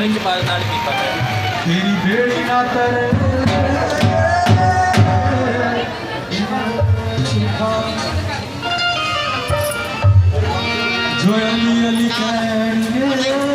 ਵਿੱਚ ਬਾਦ ਨਾਲ ਕੀਤਾ ਹੋਇਆ। ਤੇਰੀ ਬੇੜੀ ਨਾ ਤਰੇ। ਜੋ ਅਲੀ ਅਲੀ ਕਹਿਣਗੇ।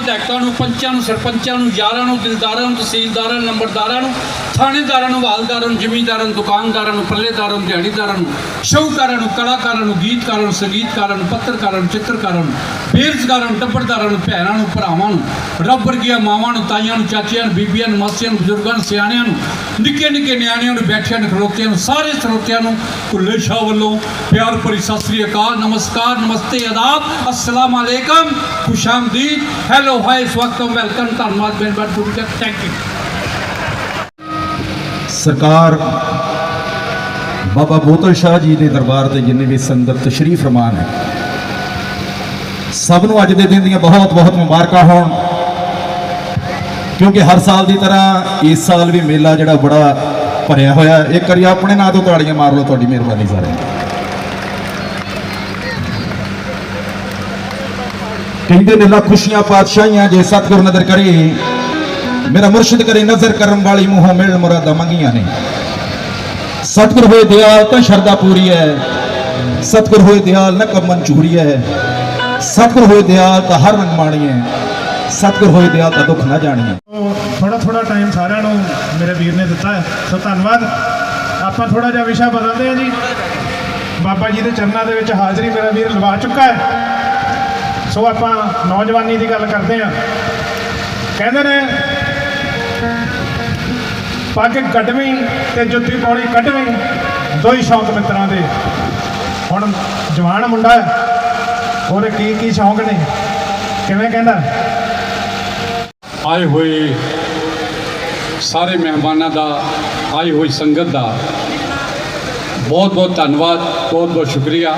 ਵਿਧਾਇਕਾਂ ਨੂੰ, ਪੰਚਾਂ ਨੂੰ, ਸਰਪੰਚਾਂ ਨੂੰ, ਯਾਰਾਂ ਨੂੰ, ਦਿਲਦਾਰਾਂ ਨੂੰ, ਤਹਿਸੀਲਦਾਰਾਂ ਨੂੰ, ਨੰਬਰਦਾਰਾਂ ਨੂੰ, ਥਾਣੇਦਾਰਾਂ ਨੂੰ ਹਵਾਲਦਾਰਾਂ ਨੂੰ, ਜ਼ਿਮੀਂਦਾਰਾਂ ਨੂੰ, ਦੁਕਾਨਦਾਰਾਂ ਨੂੰ, ਪੱਲੇਦਾਰਾਂ ਨੂੰ, ਦਿਹਾੜੀਦਾਰਾਂ ਨੂੰ, ਸ਼ੌਹਕਾਰਾਂ ਨੂੰ, ਕਲਾਕਾਰਾਂ ਨੂੰ, ਗੀਤਕਾਰਾਂ ਨੂੰ, ਸੰਗੀਤਕਾਰਾਂ ਨੂੰ, ਪੱਤਰਕਾਰਾਂ ਨੂੰ, ਚਿੱਤਰਕਾਰਾਂ ਨੂੰ ਬੇਰੁਜ਼ਗਾਰਾਂ ਨੂੰ, ਟੱਬਰਦਾਰਾਂ ਨੂੰ, ਭੈਣਾਂ ਨੂੰ, ਭਰਾਵਾਂ ਨੂੰ, ਰੱਬ ਵਰਗੀਆਂ ਮਾਵਾਂ ਨੂੰ, ਤਾਈਆਂ ਨੂੰ, ਚਾਚੀਆਂ ਨੂੰ, ਬੀਬੀਆਂ ਨੂੰ, ਮਾਸੀਆਂ ਨੂੰ, ਬਜ਼ੁਰਗਾਂ ਨੂੰ, ਸਿਆਣਿਆਂ ਨੂੰ, ਨਿੱਕੇ ਨਿੱਕੇ ਨਿਆਣਿਆਂ ਨੂੰ, ਬੈਠਿਆਂ ਨੂੰ, ਖਲੋਤਿਆਂ ਨੂੰ, ਸਾਰੇ ਸਰੋਤਿਆਂ ਨੂੰ ਭੁੱਲੇ ਸ਼ਾਹ ਵੱਲੋਂ ਪਿਆਰ ਭਰੀ ਸਤਿ ਸ੍ਰੀ ਅਕਾਲ, ਨਮਸਕਾਰ, ਨਮਸਤੇ, ਆਦਾਬ, ਅਸਲਾਮ ਅਲੈਕਮ ਖੁਸ਼ਾਮਦੀਦ ਹੈਲੋ ਹਾਈ ਸਵਾਗਤਮ ਵੈਲਕਮ, ਧੰਨਵਾਦ ਬੇਨਬਾਦ ਪੂਰੀ ਥੈਂਕ ਯੂ ਸਰਕਾਰ ਬਾਬਾ ਬੋਤਲ ਸ਼ਾਹ ਜੀ ਦੇ ਦਰਬਾਰ ਦੇ ਜਿੰਨੇ ਵੀ ਸੰਗਤ ਤਸ਼ਰੀਫ ਰਮਾਨ ਹੈ ਸਭ ਨੂੰ ਅੱਜ ਦੇ ਦਿਨ ਦੀਆਂ ਬਹੁਤ ਬਹੁਤ ਮੁਬਾਰਕਾਂ ਹੋਣ। ਕਿਉਂਕਿ ਹਰ ਸਾਲ ਦੀ ਤਰ੍ਹਾਂ ਇਸ ਸਾਲ ਵੀ ਮੇਲਾ ਜਿਹੜਾ ਬੜਾ ਭਰਿਆ ਹੋਇਆ। ਹੈ। ਇੱਕ ਵਾਰੀ ਆਪਣੇ ਨਾਂ ਤੋਂ ਤਾੜੀਆਂ ਮਾਰ ਲਓ ਤੁਹਾਡੀ ਮਿਹਰਬਾਨੀ ਸਾਰੇ ਕਹਿੰਦੇ ਨੇ, ਲੱਖ ਖੁਸ਼ੀਆਂ ਪਾਤਸ਼ਾਹੀਆਂ ਜੇ ਸਤਿਗੁਰ ਨਜ਼ਰ ਕਰੇ। ਮੇਰਾ ਮੁਰਸ਼ਿਦ ਕਰੇ, ਨਜ਼ਰ ਕਰਨ ਵਾਲੀ ਮੂੰਹੋਂ ਮਿਲਣ ਮੁਰਾਦਾਂ ਮੰਗੀਆਂ ਨੇ। ਸਤਿਗੁਰ ਹੋਏ ਦਿਆਲ ਤਾਂ ਸ਼ਰਦਾ ਪੂਰੀ ਹੈ। ਸਤਿਗੁਰ ਹੋਏ ਦਿਆਲ ਨਾ ਕਮਨ ਚੂਰੀ ਹੈ। ਸਤਿਗੁਰ ਹੋਏ ਦਿਆਲ ਤਾਂ ਹਰ ਰੰਗ ਮਾਣੀ ਹੈ ਸਤਿਗੁਰ ਹੋਏ ਦਿਆਲ ਤਾਂ ਦੁੱਖ ਨਾ ਜਾਣੀ ਹੈ ਥੋੜਾ ਥੋੜਾ ਟਾਈਮ ਸਾਰਿਆਂ ਨੂੰ ਮੇਰੇ ਵੀਰ ਨੇ ਦਿੱਤਾ ਹੈ। ਸੋ ਧੰਨਵਾਦ। ਆਪਾਂ ਥੋੜਾ ਜਿਹਾ ਵਿਸ਼ਾ ਬਦਲਦੇ ਹਾਂ ਜੀ। ਬਾਬਾ ਜੀ ਦੇ ਚਰਨਾਂ ਦੇ ਵਿੱਚ ਹਾਜ਼ਰੀ ਮੇਰਾ ਵੀਰ ਲਵਾ ਚੁੱਕਾ ਹੈ। ਸੋ ਆਪਾਂ ਨੌਜਵਾਨੀ ਦੀ ਗੱਲ ਕਰਦੇ ਹਾਂ। ਕਹਿੰਦੇ ਨੇ, ਪੱਗ ਕੱਢਵੀਂ ਤੇ ਜੁੱਤੀ ਪਾਉਣੀ ਕੱਢਵੀਂ, ਦੋ ਹੀ ਸ਼ੌਂਕ ਮਿੱਤਰਾਂ ਦੇ। ਹੁਣ ਜਵਾਨ ਮੁੰਡਾ ਹੈ। ਉਹਦੇ ਕੀ ਕੀ ਸ਼ੌਂਕ ਨੇ? ਕਿਵੇਂ ਕਹਿੰਦਾ? ਆਏ ਹੋਏ ਸਾਰੇ ਮਹਿਮਾਨਾਂ ਦਾ ਆਈ ਹੋਈ ਸੰਗਤ ਦਾ ਬਹੁਤ ਬਹੁਤ ਧੰਨਵਾਦ, ਬਹੁਤ ਬਹੁਤ ਸ਼ੁਕਰੀਆ।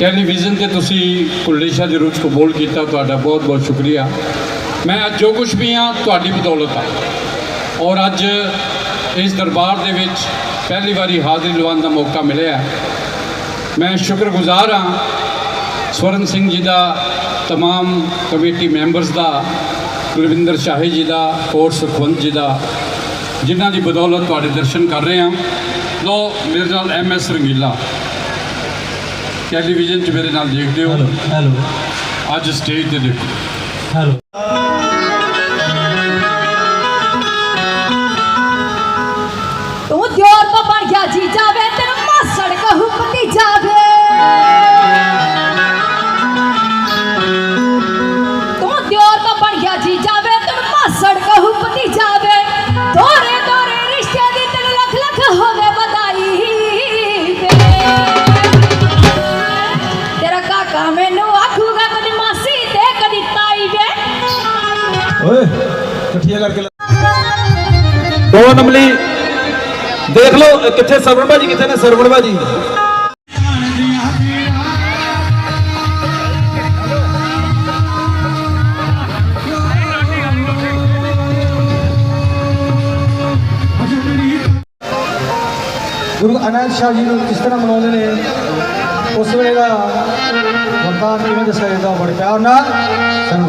ਟੈਲੀਵਿਜ਼ਨ ਤੇ ਤੁਸੀਂ ਕੁਲੇਸ਼ਾ ਦੇ ਰੂਪ ਕਬੂਲ ਕੀਤਾ, ਤੁਹਾਡਾ ਬਹੁਤ ਬਹੁਤ ਸ਼ੁਕਰੀਆ। ਮੈਂ ਅੱਜ ਜੋ ਕੁਝ ਵੀ ਹਾਂ, ਤੁਹਾਡੀ ਬਦੌਲਤ ਆ। ਔਰ ਅੱਜ ਇਸ ਦਰਬਾਰ ਦੇ ਵਿੱਚ ਪਹਿਲੀ ਵਾਰੀ ਹਾਜ਼ਰੀ ਲਵਾਉਣ ਦਾ ਮੌਕਾ ਮਿਲਿਆ ਮੈਂ ਸ਼ੁਕਰਗੁਜ਼ਾਰ ਹਾਂ ਸਵਰਨ ਸਿੰਘ ਜੀ ਦਾ तमाम ਕਮੇਟੀ ਮੈਂਬਰਸ ਦਾ ਗੁਰਵਿੰਦਰ ਸ਼ਾਹੀ ਜੀ ਦਾ ਔਰ ਸੁਖਵੰਤ ਜੀ ਦਾ ਜਿਨ੍ਹਾਂ ਦੀ ਬਦੌਲਤ ਤੁਹਾਡੇ ਦਰਸ਼ਨ ਕਰ ਰਹੇ ਹਾਂ ਲੋ ਮੇਰੇ ਨਾਲ ਐਮ ਐਸ ਰੰਗੀਲਾ ਟੈਲੀਵਿਜ਼ਨ 'ਚ ਮੇਰੇ ਨਾਲ ਦੇਖਦੇ ਹੋ ਹੈਲੋ ਅੱਜ ਸਟੇਜ ਤੇ ਦੇਖੋ ਹੈਲੋ ਓਏ ਇਕੱਠੀਆਂ ਕਰਕੇ ਲਾ- ਦੋ ਨੰਬਲੀ ਦੇਖ ਲਓ ਕਿੱਥੇ ਸਰਵਣ ਭਾਜੀ ਕਿੱਥੇ ਨੇ ਸਰਵਣ ਭਾਜੀ ਗੁਰੂ ਅਨੰਦ ਸ਼ਾਹ ਜੀ ਨੂੰ ਕਿਸ ਤਰ੍ਹਾਂ ਮਨਾਉਂਦੇ ਨੇ? ਉਸ ਵੇਲੇ ਦਾ ਵਰਤਾਨ ਕਿਵੇਂ ਦੱਸਿਆ ਜਾਂਦਾ? ਬੜੇ ਪਿਆਰ ਨਾਲ ਸੁਣੋ